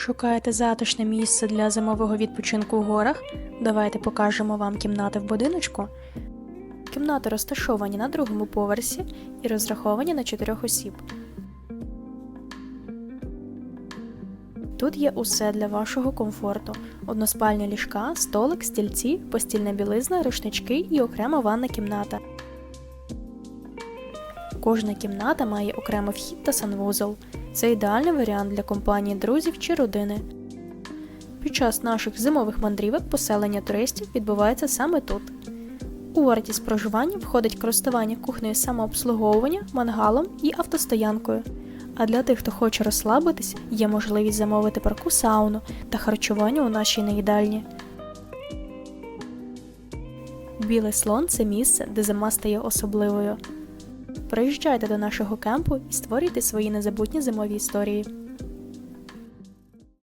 Шукаєте затишне місце для зимового відпочинку в горах? Давайте покажемо вам кімнати в будиночку. Кімнати розташовані на другому поверсі і розраховані на чотирьох осіб. Тут є усе для вашого комфорту: односпальні ліжка, столик, стільці, постільна білизна, рушнички і окрема ванна кімната. Кожна кімната має окремий вхід та санвузол. Це ідеальний варіант для компанії друзів чи родини. Під час наших зимових мандрівок поселення туристів відбувається саме тут. У вартість проживання входить користування кухнею самообслуговування, мангалом і автостоянкою. А для тих, хто хоче розслабитись, є можливість замовити парку сауну та харчування у нашій неїдальні. Білий слон це місце, де зима стає особливою. Приїжджайте до нашого кемпу і створюйте свої незабутні зимові історії.